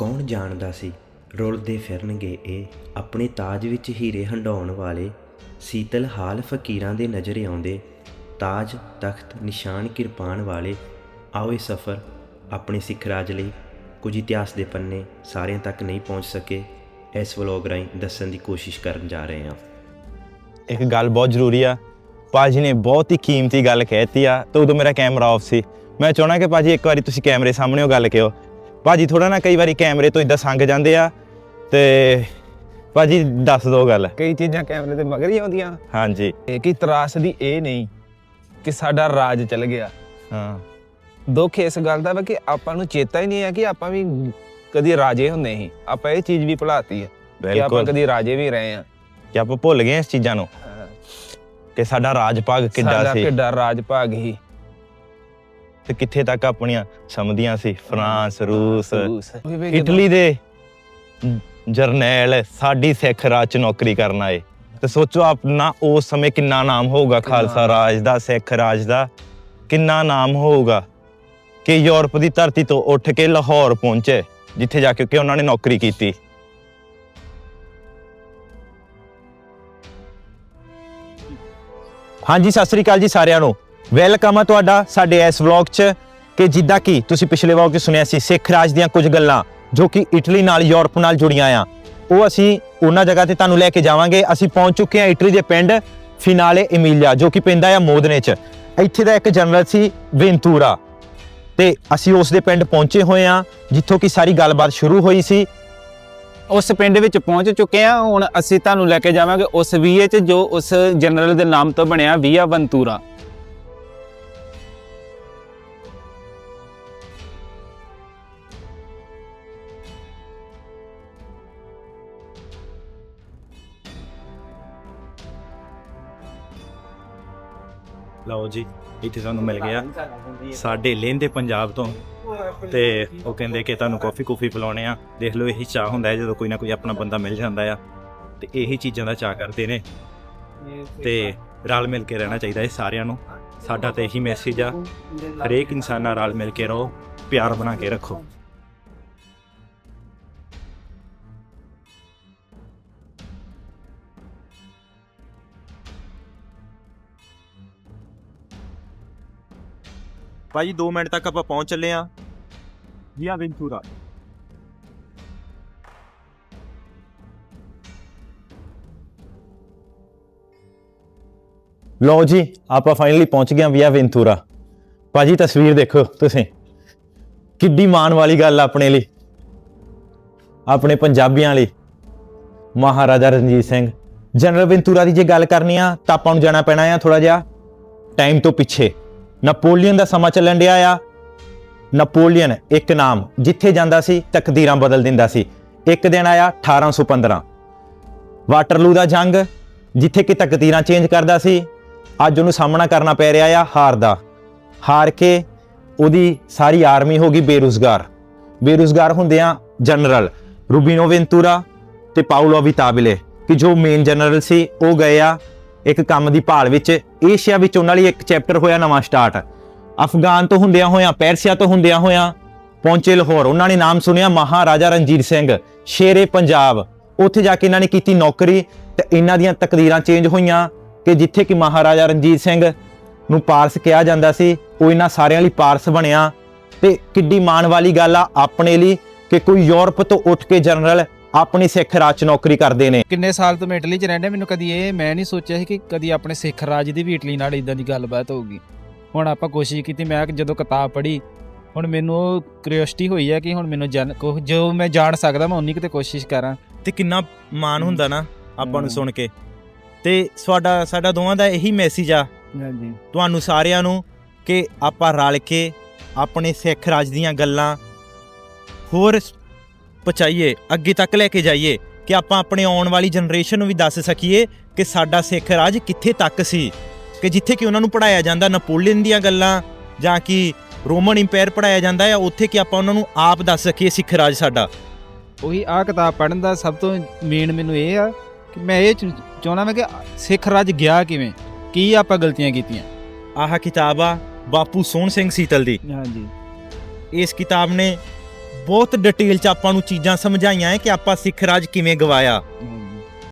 ਕੌਣ ਜਾਣਦਾ ਸੀ? ਰੁਲਦੇ ਫਿਰਨਗੇ ਇਹ ਆਪਣੇ ਤਾਜ ਵਿੱਚ ਹੀਰੇ ਹੰਡਾਉਣ ਵਾਲੇ ਸੀਤਲ ਹਾਲ ਫਕੀਰਾਂ ਦੇ ਨਜ਼ਰ ਆਉਂਦੇ। ਤਾਜ, ਤਖਤ, ਨਿਸ਼ਾਨ, ਕਿਰਪਾਨ ਵਾਲੇ ਆਓ ਇਹ ਸਫ਼ਰ ਆਪਣੇ ਸਿੱਖ ਰਾਜ ਲਈ ਕੁਝ ਇਤਿਹਾਸ ਦੇ ਪੰਨੇ ਸਾਰਿਆਂ ਤੱਕ ਨਹੀਂ ਪਹੁੰਚ ਸਕੇ। ਇਸ ਵਲੋਗ ਰਾਹੀਂ ਦੱਸਣ ਦੀ ਕੋਸ਼ਿਸ਼ ਕਰਨ ਜਾ ਰਹੇ ਹਾਂ। ਇੱਕ ਗੱਲ ਬਹੁਤ ਜ਼ਰੂਰੀ ਆ। ਭਾਜੀ ਨੇ ਬਹੁਤ ਹੀ ਕੀਮਤੀ ਗੱਲ ਕਹਿਤੀ ਆ ਤੇ ਉਦੋਂ ਮੇਰਾ ਕੈਮਰਾ ਆਫ ਸੀ। ਮੈਂ ਚਾਹਣਾ ਕਿ ਭਾਜੀ ਇੱਕ ਵਾਰੀ ਤੁਸੀਂ ਕੈਮਰੇ ਸਾਹਮਣੇ ਉਹ ਗੱਲ ਕਿਓ ਭਾਜੀ ਥੋੜਾ ਨਾ ਕਈ ਵਾਰੀ ਕੈਮਰੇ ਤੋਂ ਇਦਾਂ ਸੰਗ ਜਾਂਦੇ ਆ ਤੇ ਭਾਜੀ ਦੱਸ ਦਿਓ ਗੱਲ। ਕਈ ਚੀਜ਼ਾਂ ਕੈਮਰੇ ਦੇ ਮਗਰ ਹੀ ਆਉਂਦੀਆਂ। ਹਾਂਜੀ। ਇਹ ਕੀ ਤਰਾਸ ਦੀ ਇਹ ਨਹੀਂ ਕਿ ਸਾਡਾ ਰਾਜ ਚਲ ਗਿਆ। ਹਾਂ। ਦੁੱਖ ਇਸ ਗੱਲ ਦਾ ਵਾ ਕਿ ਆਪਾਂ ਨੂੰ ਚੇਤਾ ਹੀ ਨਹੀਂ ਹੈ ਕਿ ਆਪਾਂ ਵੀ ਕਦੀ ਰਾਜੇ ਹੁੰਦੇ ਸੀ। ਆਪਾਂ ਇਹ ਚੀਜ਼ ਵੀ ਭੁਲਾਤੀ ਹੈ ਕਿ ਆਪਾਂ ਬਿਲਕੁਲ। ਕਦੀ ਰਾਜੇ ਵੀ ਰਹੇ ਆ। ਕਿ ਆਪਾਂ ਭੁੱਲ ਗਏ ਇਸ ਚੀਜ਼ਾਂ ਨੂੰ ਕਿ ਸਾਡਾ ਰਾਜ ਭਾਗ ਕਿੱਡਾ ਸਾਡਾ ਸੀ। ਕਿੱਡਾ ਰਾਜ ਭਾਗ ਹੀ। ਤੇ ਕਿੱਥੇ ਤੱਕ ਆਪਣੀਆਂ ਸਮਝਦੀਆਂ ਸੀ? ਫਰਾਂਸ ਰੂਸ ਇਟਲੀ ਦੇ ਜਰਨੈਲ ਸਾਡੀ ਸਿੱਖ ਰਾਜ ਚ ਨੌਕਰੀ ਕਰਨ ਆਏ। ਤੇ ਸੋਚੋ ਆਪਣਾ ਉਸ ਸਮੇਂ ਕਿੰਨਾ ਨਾਮ ਹੋਊਗਾ? ਖਾਲਸਾ ਰਾਜ ਦਾ ਸਿੱਖ ਰਾਜ ਦਾ ਕਿੰਨਾ ਨਾਮ ਹੋਊਗਾ? ਕਿ ਯੂਰਪ ਦੀ ਧਰਤੀ ਤੋਂ ਉੱਠ ਕੇ ਲਾਹੌਰ ਪਹੁੰਚੇ ਜਿੱਥੇ ਜਾ ਕੇ ਕਿ ਉਹਨਾਂ ਨੇ ਨੌਕਰੀ ਕੀਤੀ। ਹਾਂਜੀ ਸਤਿ ਸ੍ਰੀ ਅਕਾਲ ਜੀ ਸਾਰਿਆਂ ਨੂੰ। ਵੈਲਕਮ ਆ ਤੁਹਾਡਾ ਸਾਡੇ ਇਸ ਵਲੌਗ 'ਚ ਕਿ ਜਿੱਦਾਂ ਕਿ ਤੁਸੀਂ ਪਿਛਲੇ ਵਲੌਗ 'ਚ ਸੁਣਿਆ ਸੀ ਸਿੱਖ ਰਾਜ ਦੀਆਂ ਕੁਝ ਗੱਲਾਂ, ਜੋ ਕਿ ਇਟਲੀ ਨਾਲ, ਯੂਰਪ ਨਾਲ ਜੁੜੀਆਂ ਆ। ਉਹ ਅਸੀਂ ਉਹਨਾਂ ਜਗ੍ਹਾ ਤੇ ਤੁਹਾਨੂੰ ਲੈ ਕੇ ਜਾਵਾਂਗੇ। ਅਸੀਂ ਪਹੁੰਚ ਚੁੱਕੇ ਹਾਂ ਇਟਲੀ ਦੇ ਪਿੰਡ ਫਿਨਾਲੇ ਇਮੀਲੀਆ, ਜੋ ਕਿ ਪੈਂਦਾ ਆ ਮੋਦਨੇ 'ਚ। ਇੱਥੇ ਦਾ ਇੱਕ ਜਨਰਲ ਸੀ ਵੈਂਤੂਰਾ। ਤੇ ਅਸੀਂ ਉਸ ਦੇ ਪਿੰਡ ਪਹੁੰਚੇ ਹੋਏ ਆ ਜਿੱਥੋਂ ਕਿ ਸਾਰੀ ਗੱਲਬਾਤ ਸ਼ੁਰੂ ਹੋਈ ਸੀ। ਉਸ ਪਿੰਡ ਵਿੱਚ ਪਹੁੰਚ ਚੁੱਕੇ ਆ ਹੁਣ ਅਸੀਂ ਤੁਹਾਨੂੰ ਲੈ ਕੇ ਜਾਵਾਂਗੇ ਉਸ ਵੀਏ ਚ, ਜੋ ਉਸ ਜਨਰਲ ਦੇ ਨਾਮ ਤੋਂ ਬਣਿਆ ਵੀਆ ਵੰਤੂਰਾ। ਲਓ ਜੀ ਇੱਥੇ ਸਾਨੂੰ ਮਿਲ ਗਿਆ ਸਾਡੇ ਲਹਿੰਦੇ ਪੰਜਾਬ ਤੋਂ। ਤੇ ਉਹ ਕਹਿੰਦੇ ਕਿ ਤੁਹਾਨੂੰ ਕਾਫੀ ਕੂਫੀ ਪਿਲਾਉਣੇ ਆ। ਦੇਖ ਲਓ ਇਹੀ ਚਾਹ ਹੁੰਦਾ ਹੈ ਜਦੋਂ ਕੋਈ ਨਾ ਕੋਈ ਆਪਣਾ ਬੰਦਾ ਮਿਲ ਜਾਂਦਾ ਆ। ਤੇ ਇਹੀ ਚੀਜ਼ਾਂ ਦਾ ਚਾਹ ਕਰਦੇ ਨੇ। ਤੇ ਰਲ ਮਿਲ ਕੇ ਰਹਿਣਾ ਚਾਹੀਦਾ ਹੈ ਸਾਰਿਆਂ ਨੂੰ। ਸਾਡਾ ਤੇ ਇਹੀ ਮੈਸੇਜ ਆ। ਹਰੇਕ ਇਨਸਾਨ ਨਾਲ ਰਲ ਮਿਲ ਕੇ ਰਹੋ ਪਿਆਰ ਬਣਾ ਕੇ ਰੱਖੋ। ਭਾਜੀ 2 ਮਿੰਟ ਤੱਕ ਆਪਾਂ ਪਹੁੰਚ ਚੱਲੇ ਆ ਵੀਆ ਵੈਂਟੂਰਾ। ਲਓ ਜੀ ਆਪਾਂ ਫਾਈਨਲੀ ਪਹੁੰਚ ਗਏ ਆ ਵੀਆ ਵੈਂਟੂਰਾ। ਭਾਜੀ ਤਸਵੀਰ ਦੇਖੋ ਤੁਸੀਂ। ਕਿੱਡੀ ਮਾਣ ਵਾਲੀ ਗੱਲ ਆ ਆਪਣੇ ਲਈ। ਆਪਣੇ ਪੰਜਾਬੀਆਂ ਲਈ। ਮਹਾਰਾਜਾ ਰਣਜੀਤ ਸਿੰਘ। ਜਨਰਲ ਵੈਂਟੂਰਾ ਦੀ ਜੇ ਗੱਲ ਕਰਨੀ ਆ ਤਾਂ ਆਪਾਂ ਨੂੰ ਜਾਣਾ ਪੈਣਾ ਆ ਥੋੜਾ ਜਿਹਾ ਟਾਈਮ ਤੋਂ ਪਿੱਛੇ। ਨਪੋਲੀਅਨ ਦਾ ਸਮਾਂ ਚੱਲਣ ਡਿਆ ਆ। ਨਪੋਲੀਅਨ ਇੱਕ ਨਾਮ ਜਿੱਥੇ ਜਾਂਦਾ ਸੀ, ਤਕਦੀਰਾਂ ਬਦਲ ਦਿੰਦਾ ਸੀ। ਇੱਕ ਦਿਨ ਆਇਆ 1815 ਵਾਟਰਲੂ ਦਾ ਜੰਗ, ਜਿੱਥੇ ਕਿ ਤਕਦੀਰਾਂ ਚੇਂਜ ਕਰਦਾ ਸੀ, ਅੱਜ ਉਹਨੂੰ ਸਾਹਮਣਾ ਕਰਨਾ ਪੈ ਰਿਹਾ ਆ ਹਾਰ ਦਾ। ਹਾਰ ਕੇ ਉਹਦੀ ਸਾਰੀ ਆਰਮੀ ਹੋ ਗਈ ਬੇਰੁਜ਼ਗਾਰ। ਬੇਰੁਜ਼ਗਾਰ ਹੁੰਦਿਆਂ ਜਨਰਲ ਰੂਬੀਨੋ ਵੈਂਤੂਰਾ ਤੇ ਪਾਉਲੋ ਵਿਤਾਬਲੇ ਕਿ ਜੋ ਮੇਨ ਜਨਰਲ ਸੀ, ਉਹ ਗਏ ਆ ਇੱਕ ਕੰਮ ਦੀ ਭਾਲ ਵਿੱਚ ਏਸ਼ੀਆ ਵਿੱਚ ਉਹਨਾਂ ਲਈ ਇੱਕ ਚੈਪਟਰ ਹੋਇਆ, ਨਵਾਂ ਸਟਾਰਟ। ਅਫਗਾਨ ਤੋਂ ਹੁੰਦਿਆਂ ਹੋਇਆਂ, ਪਰਸੀਆ ਤੋਂ ਹੁੰਦਿਆਂ ਹੋਇਆਂ ਪਹੁੰਚੇ ਲਾਹੌਰ। ਉਹਨਾਂ ਨੇ ਨਾਮ ਸੁਣਿਆ, ਮਹਾਰਾਜਾ ਰਣਜੀਤ ਸਿੰਘ, ਸ਼ੇਰੇ ਪੰਜਾਬ। ਉੱਥੇ ਜਾ ਕੇ ਇਹਨਾਂ ਨੇ ਕੀਤੀ ਨੌਕਰੀ ਤੇ ਇਹਨਾਂ ਦੀਆਂ ਤਕਦੀਰਾਂ ਚੇਂਜ ਹੋਈਆਂ ਕਿ ਜਿੱਥੇ ਕਿ ਮਹਾਰਾਜਾ ਰਣਜੀਤ ਸਿੰਘ ਨੂੰ ਪਾਰਸ ਕਿਹਾ ਜਾਂਦਾ ਸੀ, ਉਹ ਇਹਨਾਂ ਸਾਰਿਆਂ ਲਈ ਪਾਰਸ ਬਣਿਆ। ਤੇ ਕਿੱਡੀ ਮਾਣ ਵਾਲੀ ਗੱਲ ਆ ਆਪਣੇ ਲਈ ਕਿ ਕੋਈ ਯੂਰਪ ਤੋਂ ਉੱਠ ਕੇ ਜਨਰਲ ਆਪਣੀ ਸਿੱਖ ਰਾਜ 'ਚ ਨੌਕਰੀ ਕਰਦੇ ਨੇ। ਕਿੰਨੇ ਸਾਲ ਤੋਂ ਮੈਂ ਇਟਲੀ 'ਚ ਰਹਿੰਦਾ ਮੈਨੂੰ ਕਦੀ ਇਹ ਮੈਂ ਨਹੀਂ ਸੋਚਿਆ ਸੀ ਕਿ ਕਦੀ ਆਪਣੇ ਸਿੱਖ ਰਾਜ ਦੀ ਵੀ ਇਟਲੀ ਨਾਲ ਇਦਾਂ ਦੀ ਗੱਲਬਾਤ ਹੋਊਗੀ। ਹੁਣ ਆਪਾਂ ਕੋਸ਼ਿਸ਼ ਕੀਤੀ ਮੈਂ ਜਦੋਂ ਕਿਤਾਬ ਪੜ੍ਹੀ ਹੁਣ ਮੈਨੂੰ ਉਹ ਕਿਉਰਿਓਸਿਟੀ ਹੋਈ ਹੈ ਕਿ ਹੁਣ ਮੈਨੂੰ ਜਾਣ ਕੁਛ ਜੋ ਮੈਂ ਜਾਣ ਸਕਦਾ ਮੈਂ ਉਨੀ ਕਿਤੇ ਕੋਸ਼ਿਸ਼ ਕਰਾਂ। ਤੇ ਕਿੰਨਾ ਮਾਣ ਹੁੰਦਾ ਨਾ ਆਪਾਂ ਨੂੰ। ਸੁਣ ਕੇ। ਤੇ ਸਾਡਾ ਸਾਡਾ ਦੋਵਾਂ ਦਾ ਇਹੀ ਮੈਸੇਜ ਆ। ਹਾਂਜੀ। ਤੁਹਾਨੂੰ ਸਾਰਿਆਂ ਨੂੰ ਕਿ ਆਪਾਂ ਰਲ ਕੇ ਆਪਣੇ ਸਿੱਖ ਰਾਜ ਦੀਆਂ ਗੱਲਾਂ ਹੋਰ ਪਹੁੰਚਾਈਏ ਅੱਗੇ ਤੱਕ ਲੈ ਕੇ ਜਾਈਏ ਕਿ ਆਪਾਂ ਆਪਣੇ ਆਉਣ ਵਾਲੀ ਜਨਰੇਸ਼ਨ ਨੂੰ ਵੀ ਦੱਸ ਸਕੀਏ ਕਿ ਸਾਡਾ ਸਿੱਖ ਰਾਜ ਕਿੱਥੇ ਤੱਕ ਸੀ ਕਿ ਜਿੱਥੇ ਕਿ ਉਹਨਾਂ ਨੂੰ ਪੜਾਇਆ ਜਾਂਦਾ ਨੈਪੋਲੀਅਨ ਦੀਆਂ ਗੱਲਾਂ ਜਾਂ ਕਿ ਰੋਮਨ ਇੰਪਾਇਰ ਪੜਾਇਆ ਜਾਂਦਾ ਹੈ ਉੱਥੇ ਕਿ ਆਪਾਂ ਉਹਨਾਂ ਨੂੰ ਆਪ ਦੱਸ ਸਕੀਏ ਸਿੱਖ ਰਾਜ ਸਾਡਾ। ਉਹੀ ਆ ਕਿਤਾਬ ਪੜ੍ਹਨ ਦਾ ਸਭ ਤੋਂ ਮੇਨ ਮੈਨੂੰ ਇਹ ਆ ਕਿ ਮੈਂ ਇਹ ਚਾਹੁੰਦਾ ਮੈਂ ਕਿ ਸਿੱਖ ਰਾਜ ਗਿਆ ਕਿਵੇਂ ਕੀ ਆਪਾਂ ਗਲਤੀਆਂ ਕੀਤੀਆਂ। ਆਹ ਕਿਤਾਬ ਆ ਬਾਪੂ ਸੋਹਣ ਸਿੰਘ ਸੀਤਲ ਦੀ। ਹਾਂਜੀ। ਇਸ ਕਿਤਾਬ ਨੇ ਬਹੁਤ ਡਿਟੇਲ ਚ ਆਪਾਂ ਨੂੰ ਚੀਜ਼ਾਂ ਸਮਝਾਈਆਂ ਹੈ ਕਿ ਆਪਾਂ ਸਿੱਖ ਰਾਜ ਕਿਵੇਂ ਗਵਾਇਆ।